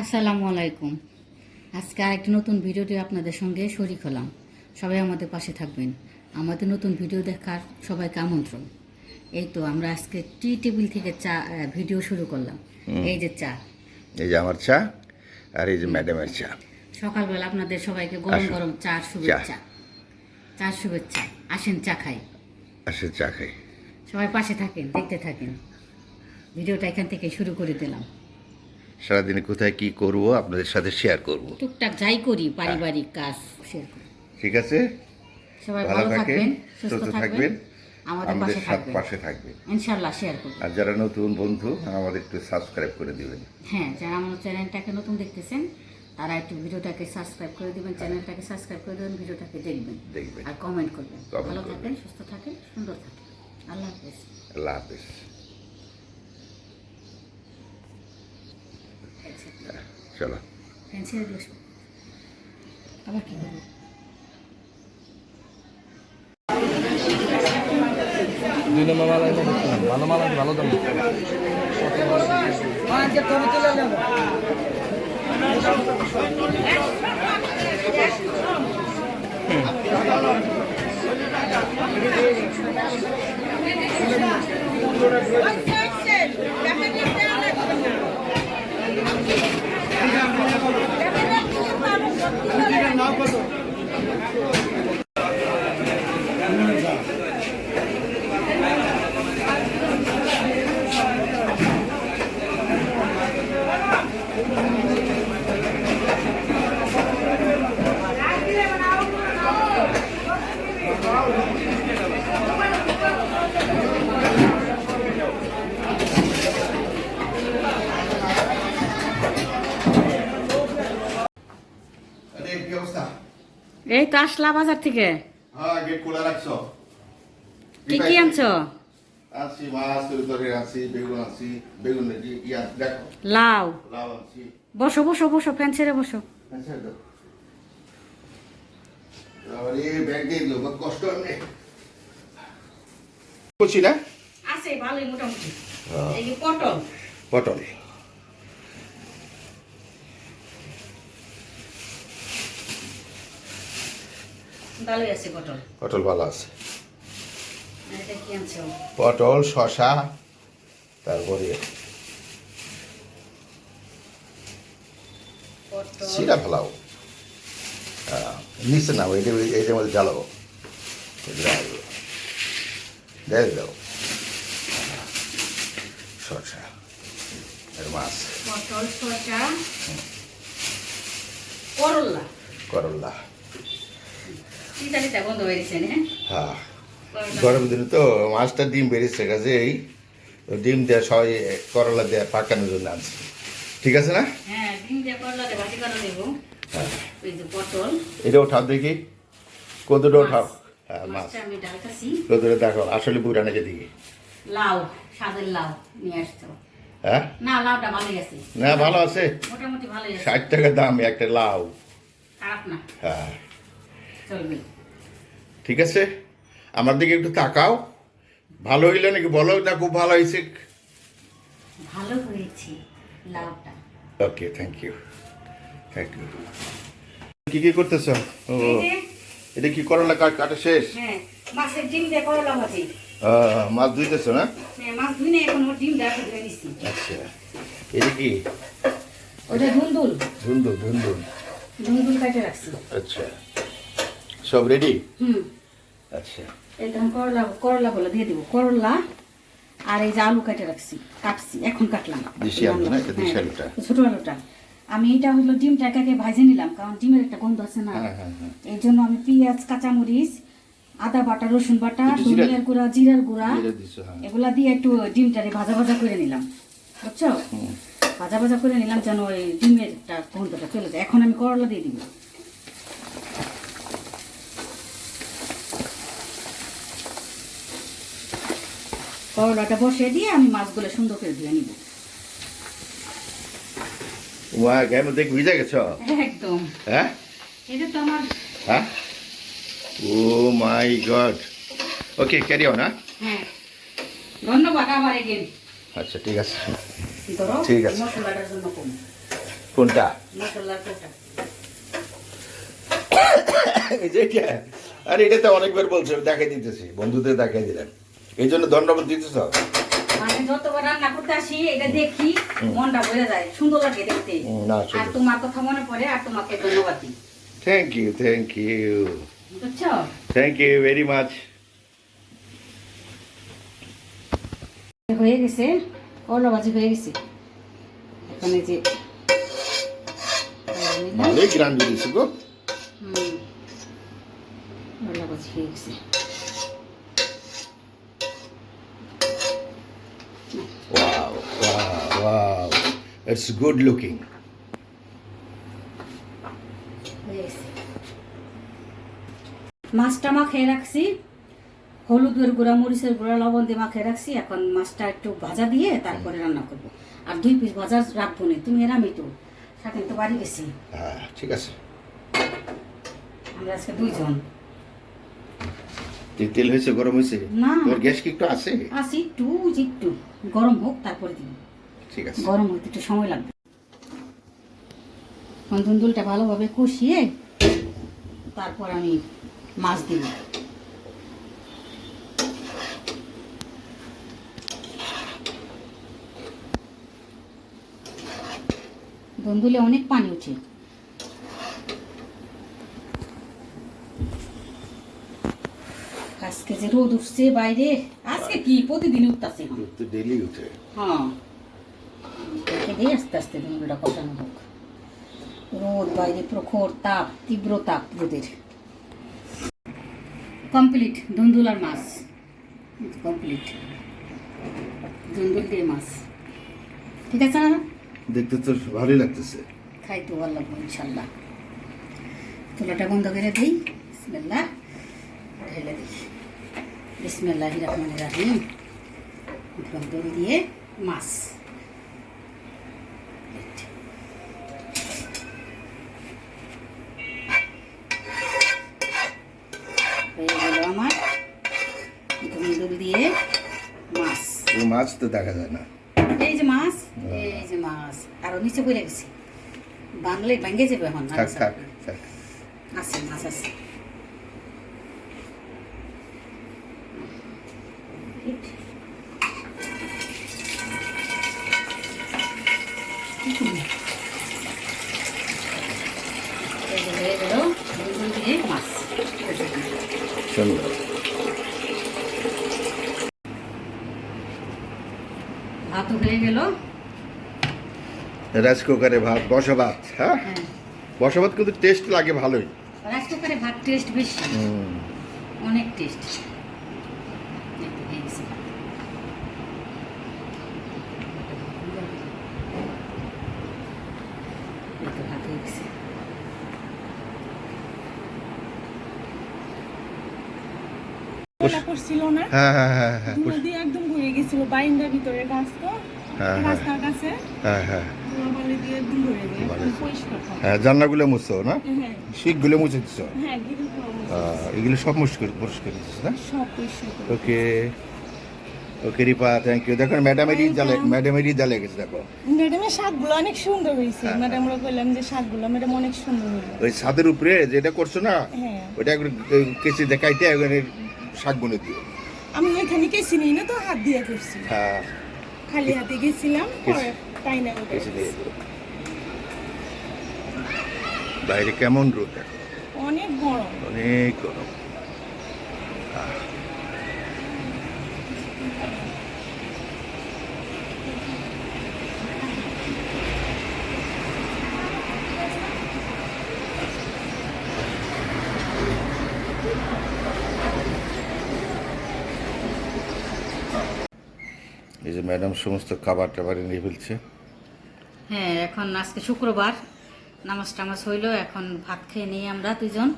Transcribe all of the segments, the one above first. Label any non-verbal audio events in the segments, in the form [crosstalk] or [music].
আসসালামু আলাইকুম। আজকে আরেকটি নতুন ভিডিওটি আপনাদের সঙ্গে শরিক হলাম। সবাই আমাদের পাশে থাকবেন। আমাদের নতুন ভিডিও দেখার সবাইকে আমন্ত্রণ। এই তো আমরা আজকে টি টেবিল থেকে চা ভিডিও শুরু করলাম। এই যে চা। এই যে আমার চা আর এই যে ম্যাডামের চা। সকালবেলা আপনাদের সবাইকে গরম গরম চার শুভেচ্ছা। চার শুভেচ্ছা। আসেন চা খাই। আসে চা খাই। সবাই পাশে থাকেন দেখতে থাকেন। ভিডিওটা এখান থেকে শুরু করে দিলাম। সারাদিনে কোথায় কি করব আপনাদের সাথে শেয়ার করব। টুকটাক যাই করি পারিবারিক কাজ শেয়ার করি। ঠিক আছে? সবাই ভালো থাকবেন সুস্থ থাকবেন আমাদের পাশে থাকবেন। পাশে থাকবেন। ইনশাল্লাহ শেয়ার করবেন আর যারা নতুন বন্ধু আমাদের একটু সাবস্ক্রাইব করে দিবেন। হ্যাঁ যারা আমার চ্যানেলটাকে নতুন দেখতেছেন তারা একটু ভিডিওটাকে সাবস্ক্রাইব করে দিবেন চ্যানেলটাকে সাবস্ক্রাইব করে দেবেন ভিডিওটাকে দেখবেন। দেখবেন। আর কমেন্ট করবেন। ভালো। থাকেন সুস্থ থাকেন সুন্দর থাকেন। আল্লাহ হাফেজ। আল্লাহ হাফেজ। চলো। আবার কি দুই নম্বর মালা এনে ভালো মালা ভালো দাম। আরে কি অবস্থা এই তো আসলা বাজার থেকে। হ্যাঁ গেট খোলা রাখছো। কি কি আনছো? আনছি মাছ তরকারি আনছি বেগুন আনছি বেগুন নাকি ইয়া দেখো। লাউ। লাউ আনছি। বসো বসো বসো ফ্যান ছেড়ে বসো। আচ্ছা দাও। আবার ব্যাগ দিয়ে দিল কষ্ট আমি করছি না? আছে ভালোই মোটামুটি। এই পটল। পটল। ভালোই আছে পটল। পটল ভালো আছে। পটল শশা তারপরে সিরা ফেলাও। নিচে নাও এটা এইটার মধ্যে জ্বালাবো দেখ দাও শশা আর মাছ। শসা। করল্লা করল্লা হয়ে? হ্যাঁ। গরম দিনে তো মাছটা ডিম বেরিয়েছে কাছে এই ডিম দেওয়া সবাই করলা দেওয়া পাকানোর জন্য আনছি। ঠিক আছে না? হ্যাঁ ডিম দিয়ে করলা দিয়ে ভাজি করে দেবো হ্যাঁ। ওই যে পটল। এটা উঠাও দেখি। কতটা উঠাও হ্যাঁ মাছ। মাছটা আমি ডালকাছি কতটা দেখো আসলে বুড়া নাকি দেখি লাউ স্বাদের লাউ নিয়ে আসছো। হ্যাঁ? না লাউটা ভালোই আছে। না ভালো আছে। মোটামুটি ভালোই আছে। ষাট টাকা দাম একটা লাউ। খারাপ না। হ্যাঁ। ঠিক আছে? আমার দিকে একটু তাকাও। ভালো হইলে নাকি? বলো না খুব ভালো হয়েছে? ভালো হয়েছে লাউটা। Okay thank you thank you কি কি করতেছ? ও এটা কি করলা কাট কাটা শেষ? হ্যাঁ মাছের ডিম দিয়ে করলা ভাজি। মাছ ধুইতেছ না? হ্যাঁ মাছ এখন ডিম নিচ্ছি আচ্ছা। এটা কি? ওটা ধুন্দুল। ধুন্দু ধুন্দু ধুন্দুল কাটে রাখছি। আচ্ছা। সব রেডি হুম। আচ্ছা। একদম করলা করলা বলে দিয়ে দেবো। করলা আর এই যে আলু কেটে রাখছি কাটছি এখন কাটলাম। দেশি আলু না? দেশি হ্যাঁ, আলুটা। ছোট আলুটা। আমি এটা হলো ডিমটাকে ভাজে নিলাম কারণ ডিমের একটা গন্ধ আছে না। হ্যাঁ, হ্যাঁ। এই জন্য আমি পেঁয়াজ কাঁচামরিচ আদা বাটা রসুন বাটা ধনিয়ার গুঁড়া জিরার গুঁড়া। এগুলা দিয়ে একটু ডিমটারে ভাজা ভাজা করে নিলাম। বুঝছ? ভাজা ভাজা করে নিলাম যেন ওই ডিমের একটা গন্ধটা চলে যায়। এখন আমি করলা দিয়ে দিব। করলাটা বসিয়ে দিয়ে আমি মাছগুলো সুন্দর করে ধুয়ে নিব। ওয়া গায়ের মধ্যে ভিজে গেছ? একদম। হ্যাঁ? এটা তো আমার হ্যাঁ? ও my god. Okay carry on হ্যাঁ? ধন্যবাদ আবার এগেন আচ্ছা ঠিক আছে। ধরো ঠিক আছে। মশলাটার জন্য কম। কোনটা? মশলার কোটা। [coughs] এই যে আরে এটা তো অনেকবার বলছো দেখাই দিতেছি। বন্ধুদের দেখাই দিলাম। এই জন্য ধন্যবাদ দিতেছ? মানে যতবার রান্না করতে আসি এটা দেখি মনটা ভরে যায় সুন্দর লাগে দেখতে। আর তোমার কথা মনে পড়ে আর তোমাকে ধন্যবাদ দিই। থ্যাংক ইউ থ্যাংক ইউ বুঝছ? থ্যাংক ইউ ভেরি মাচ হয়ে গেছে করলা ভাজি হয়ে গেছে। এখন যে ভালোই গ্রান দিয়েছি গো। হুম। করলা ভাজি হয়ে গেছে। ইটস গুড লুকিং মাছটা মাখিয়ে রাখছি হলুদের গুঁড়া মরিচের গুঁড়া লবণ দিয়ে মাখিয়ে রাখছি। এখন মাছটা একটু ভাজা দিয়ে তারপরে রান্না করব। আর দুই পিস ভাজা রাখব না। তুমি আর আমি তো সাথে তো বাড়ি গেছি। হ্যাঁ ঠিক আছে। আমরা আজকে দুইজন। তেল হয়েছে গরম হয়েছে? না। তোর গ্যাস কি একটু আছে? আসি একটু একটু। গরম হোক তারপরে দিন ঠিক আছে। গরম হতে একটু সময় লাগবে। এখন ভালোভাবে কষিয়ে তারপর আমি মাছ দিব। দুন্দুলে অনেক পানি উঠে। আজকে যে রোদ উঠছে বাইরে আজকে কি? প্রতিদিন উঠতেছে। ডেলি উঠে। হ্যাঁ। রেখে দিই আস্তে আস্তে দুধটা কষানো হোক। রোদ বাইরে প্রখর তাপ তীব্র তাপ রোদের। কমপ্লিট ধুন্দুলার মাছ। কমপ্লিট ধুন্দুল দিয়ে মাছ। ঠিক আছে না? দেখতে তো ভালোই লাগতেছে। খাই তো ভালো লাগবো ইনশাল্লাহ। চুলাটা বন্ধ করে দিই। বিসমিল্লাহ ঢেলে দিই। বিসমিল্লাহ রহমান রাহিম। ধুন্দুল দিয়ে মাছ হয়ে গেল আমার ধুন্দুল দিয়ে মাছ এই মাছ তো দেখা যায় না। এই যে মাছ? এই যে মাছ। আরও নিচে পড়ে গেছে। বাংলায় ভাঙ্গে যাবে এখন থাক থাক থাক। আছে মাছ আছে। এই যে হয়ে গেল দুজন দিয়ে মাছ সুন্দর ভাতও হয়ে গেল। রাইস কুকারে ভাত বসা হ্যাঁ? হ্যাঁ। কিন্তু টেস্ট লাগে ভালোই। রাইস কুকারে ভাত টেস্ট বেশি। অনেক টেস্ট করছিল না? হ্যাঁ হ্যাঁ হ্যাঁ হ্যাঁ দিয়ে বাইন্দার ভিতরে গাছ তো হ্যাঁ, হ্যাঁ। রাস্তার কাছে। হ্যাঁ হ্যাঁ। দিয়ে। হ্যাঁ জান্নাগুলো মুছছো না? শিখগুলো মুছে দিচ্ছ এগুলো সব মুশকিল পরিষ্কার না। Okay. Okay Ripa thank you দেখো ম্যাডামেরই জালে ম্যাডামেরই জালে গেছে দেখো। ম্যাডামের শাকগুলো অনেক সুন্দর হয়েছে। ম্যাডামরা বললাম যে শাকগুলো ম্যাডাম অনেক সুন্দর হলো ওই ছাদের উপরে যেটা করছ না ওটা কেচি দেখাইতে শাক বনে দিও। আমি ওইখানে কে চিনি না তো হাত দিয়ে করছি। হ্যাঁ। খালি হাতে গেছিলাম তাই না বাইরে কেমন রোদ অনেক গরম। অনেক গরম। ম্যাডাম সমস্ত খাবার টাবার নিয়ে ফেলছে। হ্যাঁ এখন আজকে শুক্রবার। নামাজ টামাজ হইল এখন ভাত খেয়ে নিই আমরা দুজন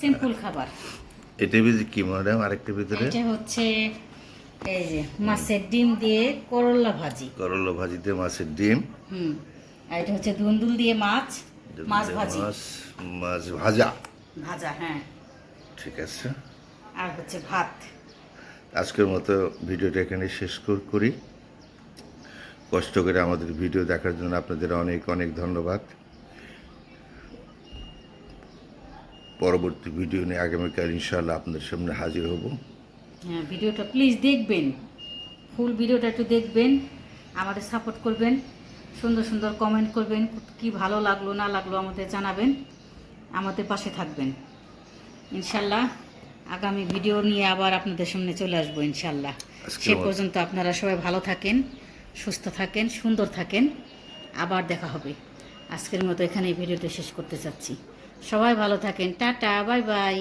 সিম্পল খাবার। এটা ভিতরে কি ম্যাডাম? আরেকটা ভিতরে? এটা হচ্ছে এই যে মাছের ডিম দিয়ে করলা ভাজি। করলা ভাজিতে মাছের ডিম। হুম আর এটা হচ্ছে দুন্দুল দিয়ে মাছ মাছ ভাজি। মাছ মাছ ভাজা। ভাজা হ্যাঁ। ঠিক আছে। আর হচ্ছে ভাত। আজকের মতো ভিডিওটা এখানে শেষ কর- কষ্ট করে আমাদের ভিডিও দেখার জন্য আপনাদের অনেক অনেক ধন্যবাদ। পরবর্তী ভিডিও নিয়ে আগামীকাল ইনশাল্লাহ আপনাদের সামনে হাজির হব। হ্যাঁ ভিডিওটা প্লিজ দেখবেন। ফুল ভিডিওটা একটু দেখবেন, আমাদের সাপোর্ট করবেন, সুন্দর সুন্দর কমেন্ট করবেন, কি ভালো লাগল না লাগল আমাদের জানাবেন, আমাদের পাশে থাকবেন। ইনশাল্লাহ আগামী ভিডিও নিয়ে আবার আপনাদের সামনে চলে আসব ইনশাল্লাহ সে পর্যন্ত আপনারা সবাই ভালো থাকেন সুস্থ থাকেন সুন্দর থাকেন। আবার দেখা হবে। আজকের মতো এখানে ভিডিওটা শেষ করতে চাচ্ছি। সবাই ভালো থাকেন। Tata bye bye.